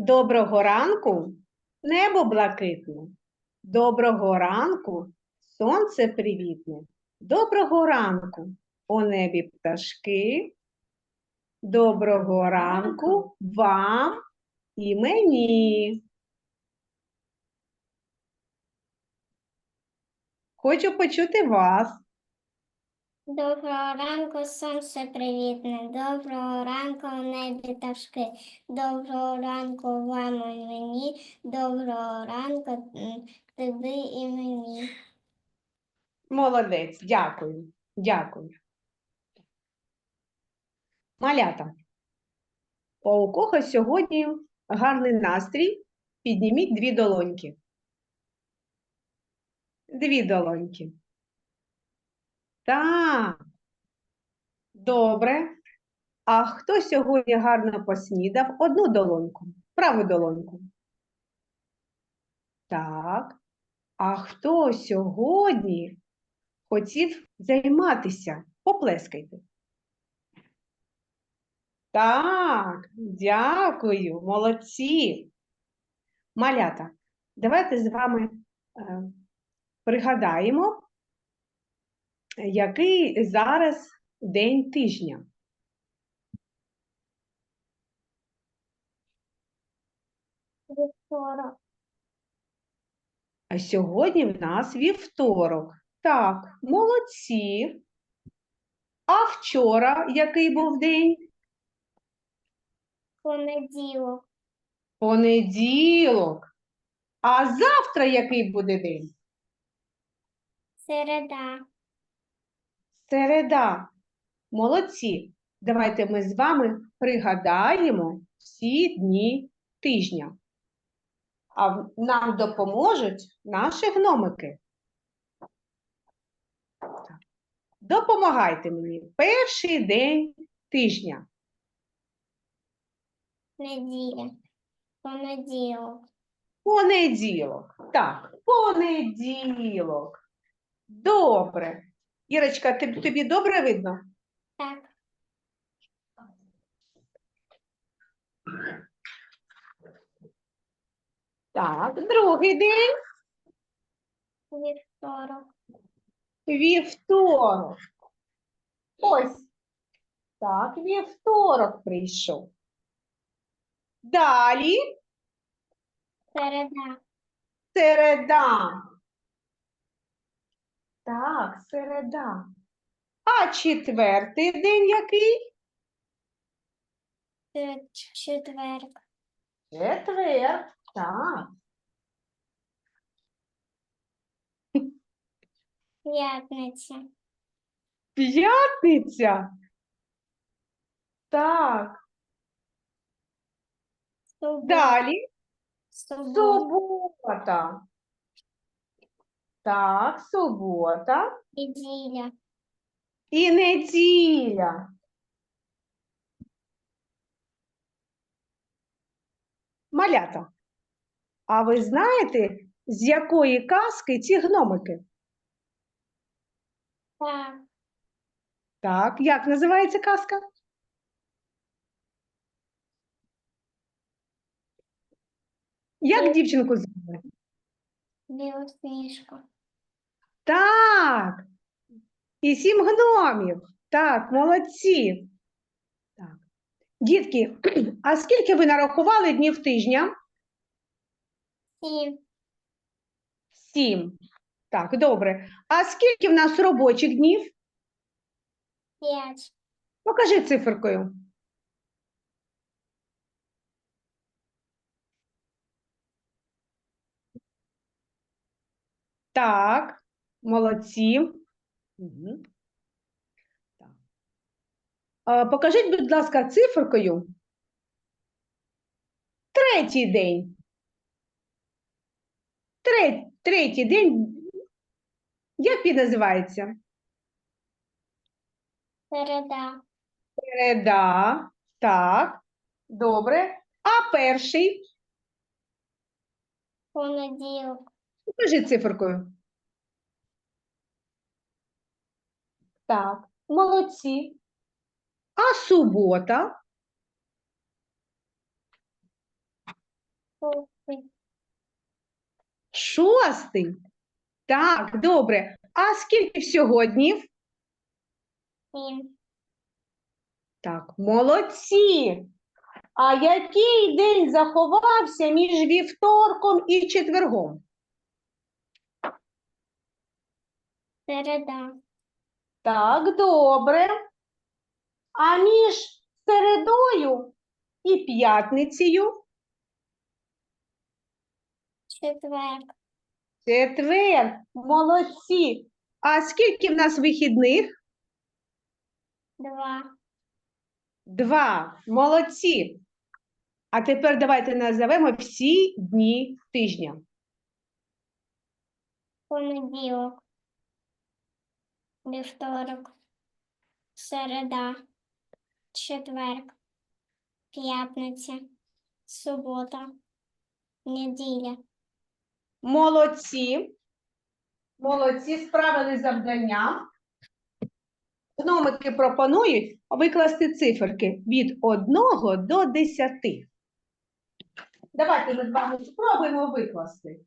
Доброго ранку, небо блакитне. Доброго ранку, сонце привітне. Доброго ранку, у небі пташки. Доброго ранку вам і мені. Хочу почути вас. Доброго ранку, сонце привітне. Доброго ранку, небі пташки. Доброго ранку вам і мені. Доброго ранку тобі і мені. Молодець, дякую. Дякую. Малята. У кого сьогодні гарний настрій? Підніміть дві долоньки. Дві долоньки. Так. Добре. А хто сьогодні гарно поснідав? Одну долоньку. Праву долоньку. Так. А хто сьогодні хотів займатися? Поплескайте. Так, дякую, молодці. Малята, давайте з вами е, пригадаємо, який зараз день тижня. Вівторок. А сьогодні в нас вівторок. Так, молодці. А вчора який був день? Понеділок. Понеділок. А завтра який буде день? Середа. Середа. Молодці. Давайте ми з вами пригадаємо всі дні тижня. А нам допоможуть наші гномики. Допомагайте мені. Перший день тижня. Неділя. Понеділок. Понеділок. Так, понеділок. Добре. Ірочка, тобі, тобі добре видно? Так. Так, другий день. Вівторок. Вівторок. Ось. Так, вівторок прийшов. Далі Середа. середа. Так, середа. А четвертий день який? Чет- Четверг. Четвер. Так. П'ятниця. П'ятниця. Так. Субота. Далі Субота. субота. Так, субота. Неділя. І неділя. Малята, а ви знаєте, з якої казки ці гномики? Так. Так, як називається казка? Як Ні. дівчинку Білосніжка. Так. І сім гномів. Так, молодці. Так. Дітки, а скільки ви нарахували днів тижня? Сім. Сім. Так, добре. А скільки в нас робочих днів? П'ять. Покажи циферкою. Так, молодці. Мгм. Так. А, Покажіть, будь ласка, циферкою. Третій день. Тре- Третій день. Як він називається? Середа. Середа. Так, добре. А перший? Понеділок. Покажи циферкою. Так, молодці. А субота? Шостий. Шостий. Так, добре. А скільки всього днів? Сім. Так, молодці. А який день заховався між вівторком і четвергом? Середа. Так, добре. А між середою і п'ятницею? Четвер. Четвер. Молодці. А скільки в нас вихідних? Два. Два. Молодці. А тепер давайте назовемо всі дні тижня. Понеділок. Вівторок. Середа. Четверг. П'ятниця. Субота. Неділя. Молодці. Молодці, справили завдання. Гномики пропонують викласти циферки від 1 до 10. Давайте ми з вами спробуємо викласти.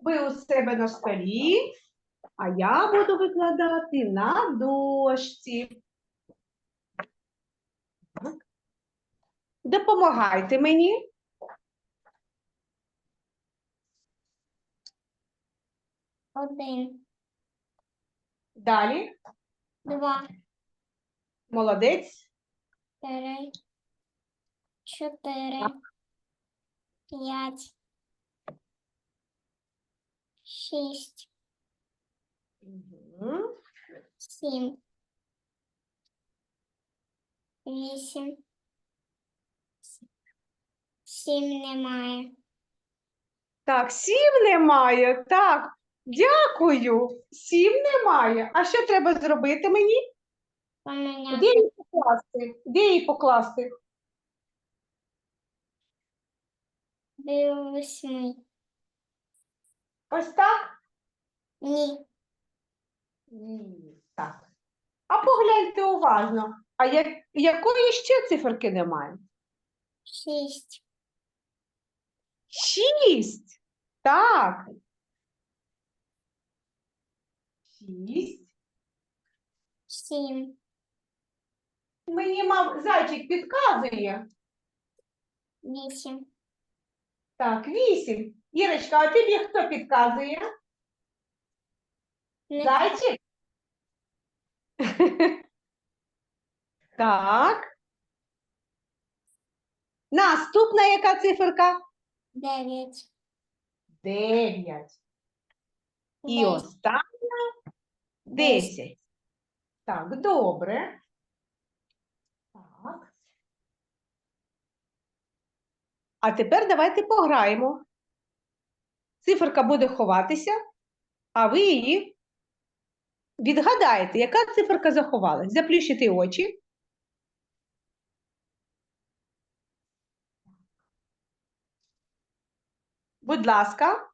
Ви у себе на столі, а я буду викладати на дошці. Допомагайте мені. Один. Далі. Два. Молодець. Три. Чотири. П'ять. Шість. Сім. Вісім. Сім немає. Так, сім немає. Так, дякую. Сім немає. А що треба зробити мені? Де Поміняти її покласти? Де її покласти? восьми. Ось так? Ні. Ні. Так. А погляньте уважно. А як, якої ще циферки немає? Шість. Шість. Так. Шість. Сім. Мені мав зайчик підказує. Вісім. Так, вісім. Ірочка, а тобі хто підказує? Не Зайчик? Так. Наступна яка циферка? дев'ять. Дев'ять. І остання десять. Так, добре. Так. А тепер давайте пограємо. Циферка буде ховатися, а ви її відгадаєте, яка циферка заховалась. Заплющите очі. Будь ласка.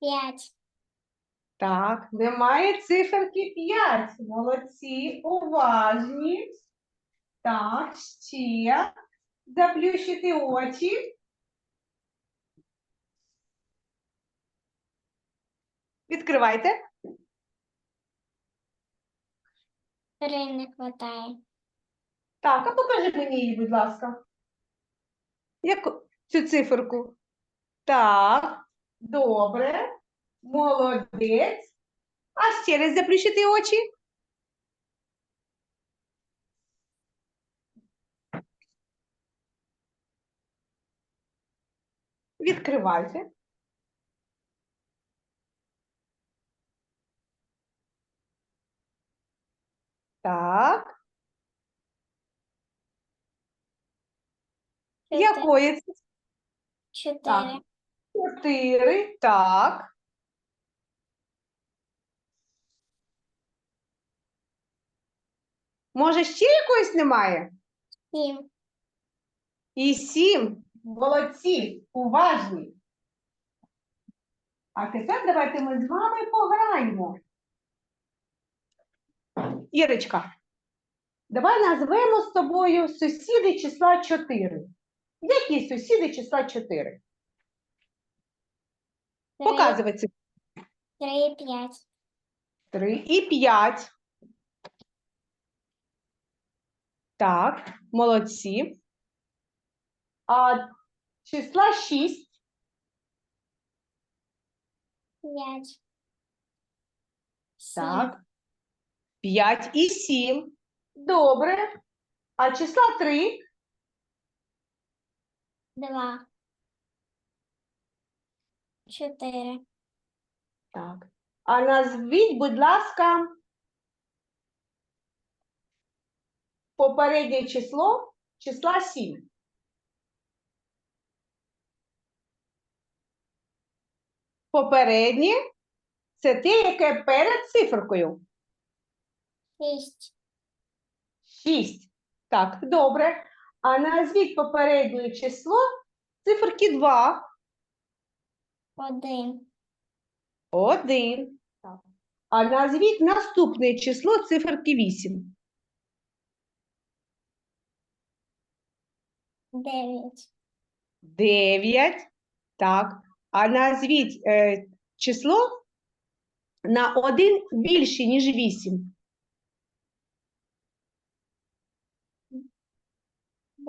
П'ять. Так, немає циферки 5. Молодці, уважні. Так, ще. Заплющити очі. Відкривайте. Три не хватає. Так, а покажи мені її, будь ласка. Яку цю циферку? Так, добре. Молодець. А ще раз заплющити очі. Відкривайте. Так. Якої це? Чотири. Чотири. Так. Може, ще якоїсь немає? Сім. І сім. Молодці, уважні. А тепер давайте ми з вами пограємо. Ірочка, давай назвемо з тобою сусіди числа 4. Які сусіди числа 4? Три, Показуй цифру. три, п'ять. 3 і 5. Так, молодці. А числа 6. П'ять. Сім. Так. 5 і 7. Добре. А числа 3. Два. Чотири. Так. А назвіть, будь ласка, попереднє число числа 7. Попереднє це те, яке перед циферкою. Шість. 6. Так, добре. А назвіть попереднє число циферки 2. Один. 1. Так. А назвіть наступне число циферки 8. Дев'ять. 9. Так. А назвіть е, число на 1 більше, ніж 8.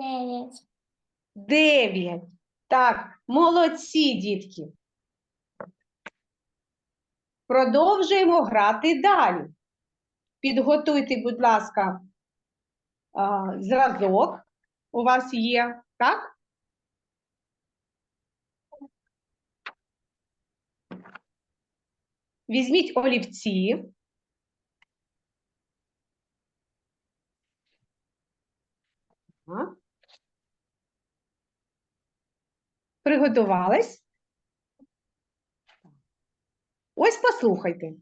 Дев'ять. 9. Так, молодці, дітки. Продовжуємо грати далі. Підготуйте, будь ласка, зразок. У вас є, так? Візьміть олівці. Ага. Приготувались? Ось послухайте.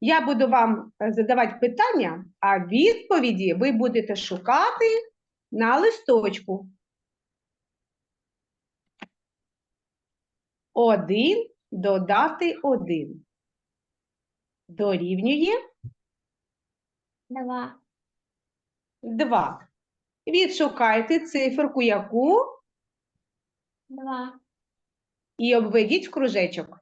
Я буду вам е, задавати питання, а відповіді ви будете шукати на листочку. Один додати один. Дорівнює Два. 2. Відшукайте циферку яку Два. і обведіть в кружечок.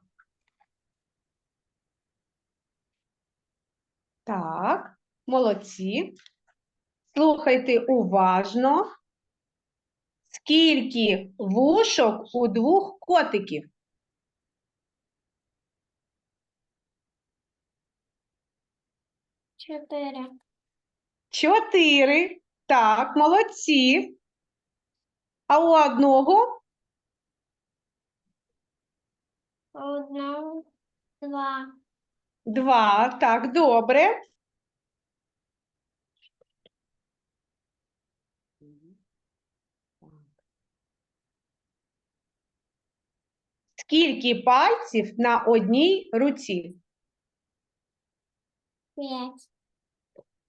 Так, молодці. Слухайте уважно. Скільки вушок у двох котиків? Чотири. Чотири. Так, молодці. А у одного Одного. Два. два. Так, добре. Скільки пальців на одній руці? П'ять.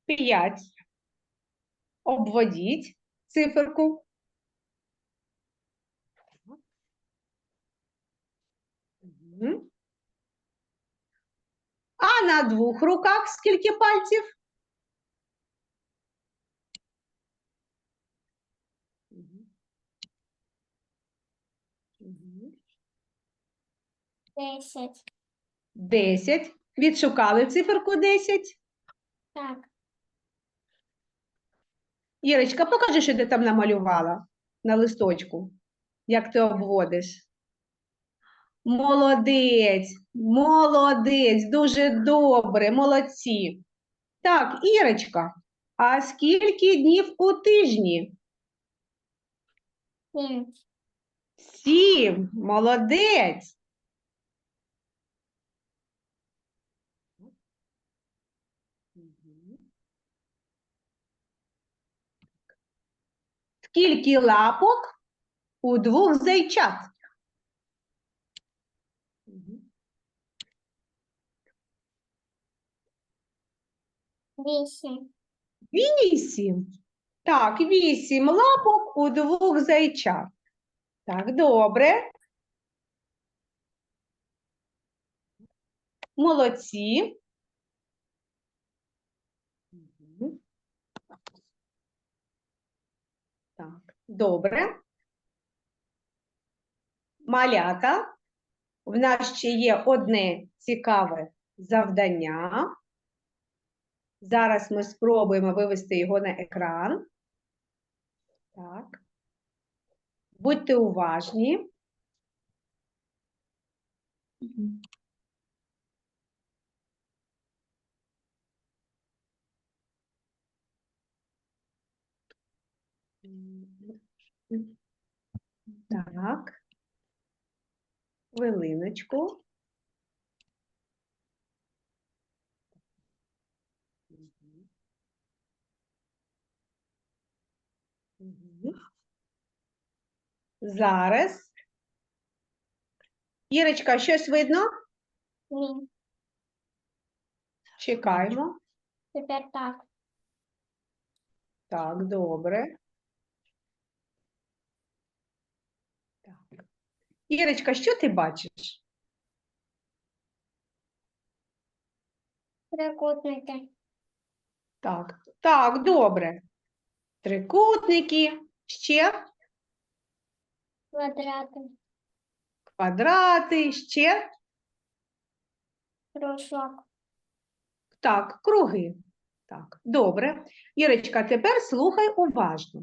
П'ять. Обводіть циферку. А на двох руках скільки пальців? Десять. Десять. Відшукали циферку 10. Так. Ірочка, покажи, що ти там намалювала на листочку. Як ти обводиш? Молодець, молодець, дуже добре, молодці. Так, Ірочка, а скільки днів у тижні? Сім. Сім, молодець. Скільки лапок у двох зайчат? Вісім. Вісім. Так, вісім лапок у двох зайчат. Так, добре. Молодці. Так, добре. Малята, в нас ще є одне цікаве завдання. Зараз ми спробуємо вивести його на екран. Так. Будьте уважні. Так. Хвилиночку. Зараз. Ірочка, щось видно? Ні. Чекаємо. Тепер так. Так, добре. Так. Ірочка, що ти бачиш? Трикутники. Так, так, добре. Трикутники, ще Квадрати. квадрати, ще Кружок. так, круги. Так, добре. Ірочка, тепер слухай уважно.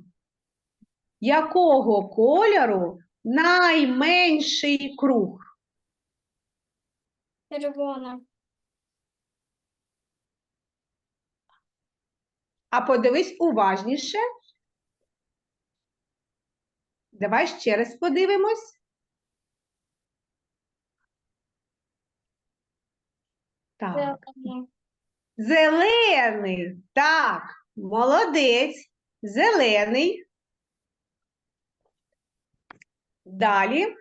Якого кольору найменший круг? Червона. А подивись уважніше. Давай ще раз подивимось. Так, зелений. Так, молодець. Зелений. Далі.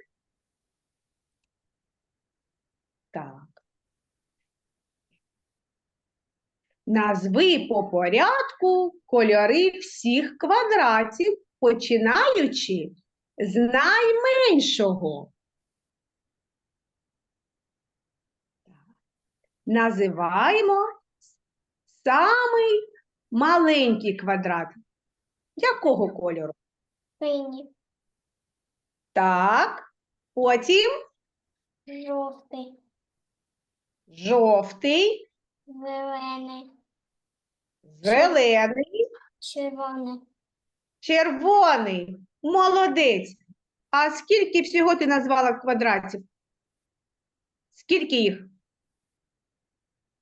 Так. Назви по порядку кольори всіх квадратів, починаючи з найменшого. Називаємо самий маленький квадрат. Якого кольору? Синій. Так. Потім Жовтий. жовтий, Зелений. зелений, Червоний. червоний. Молодець. А скільки всього ти назвала квадратів? Скільки їх?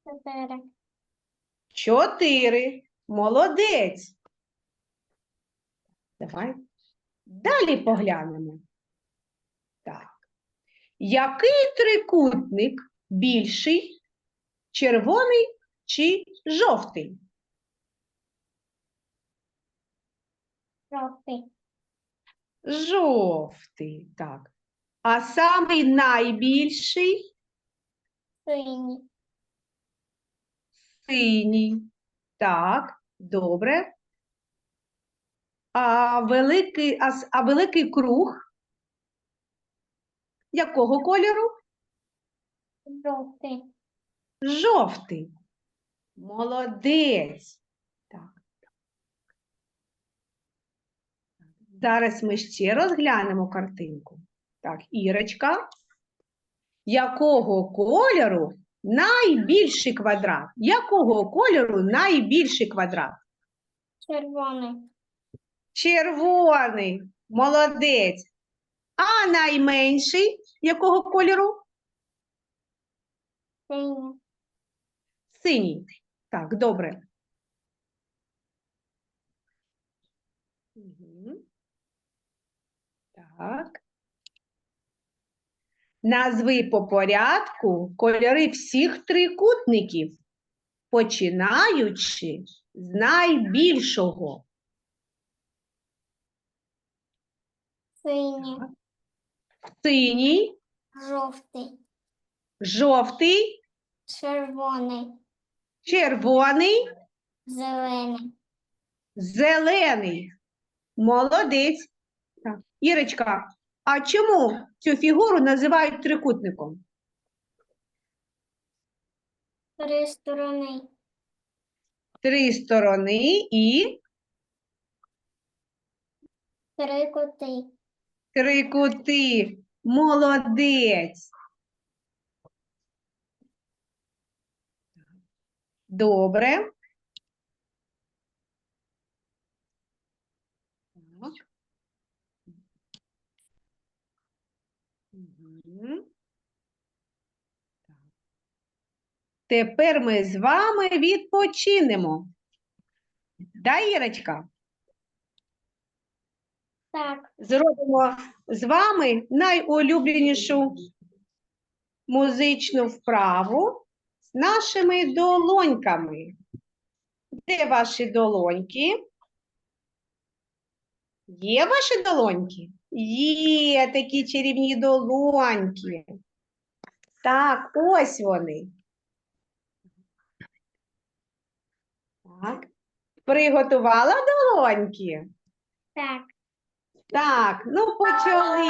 Чотири. Чотири. Молодець. Давай далі поглянемо. Так. Який трикутник більший, червоний чи жовтий? Жовтий. Жовтий, так. А самий найбільший Синій. синій. Так, добре. А великий, а, а великий круг якого кольору? Жовтий. Жовтий. Молодець. Так. Зараз ми ще розглянемо картинку. Так, Ірочка. Якого кольору найбільший квадрат? Якого кольору найбільший квадрат? Червоний. Червоний. Молодець. А найменший якого кольору? Синій. Синій. Так, добре. Так. Назви по порядку кольори всіх трикутників, починаючи з найбільшого. Синій. Синій, Жовтий. жовтий, Червоний. червоний, Зелений. зелений. Молодець. Ірочка, а чому цю фігуру називають трикутником? Три сторони. Три сторони і Три кути. три кути. Молодець. Добре. Так. Тепер ми з вами відпочинемо. Да, Ірочка? Так, Зробимо з вами найулюбленішу музичну вправу з нашими долоньками. Де ваші долоньки? Є ваші долоньки? Є такі чарівні долоньки. Так, ось вони. Так. Приготувала долоньки? так. Так, ну почали.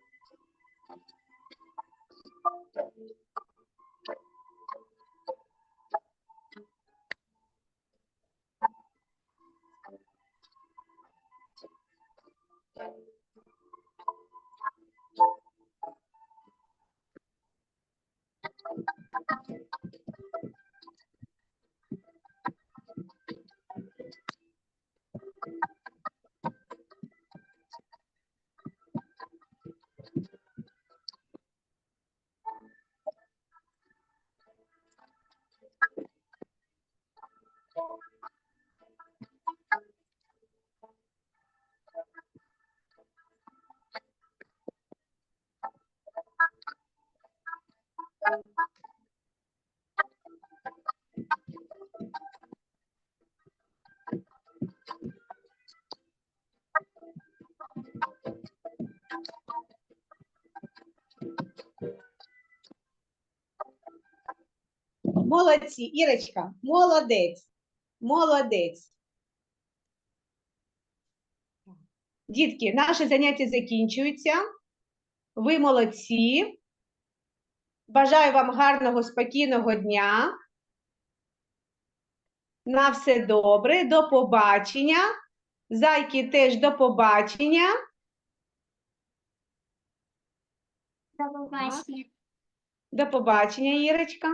Молодці, Ірочка, молодець. Молодець. Дітки, наше заняття закінчується. Ви молодці. Бажаю вам гарного, спокійного дня. На все добре, до побачення. Зайки теж до побачення. До побачення. До побачення, Ірочка.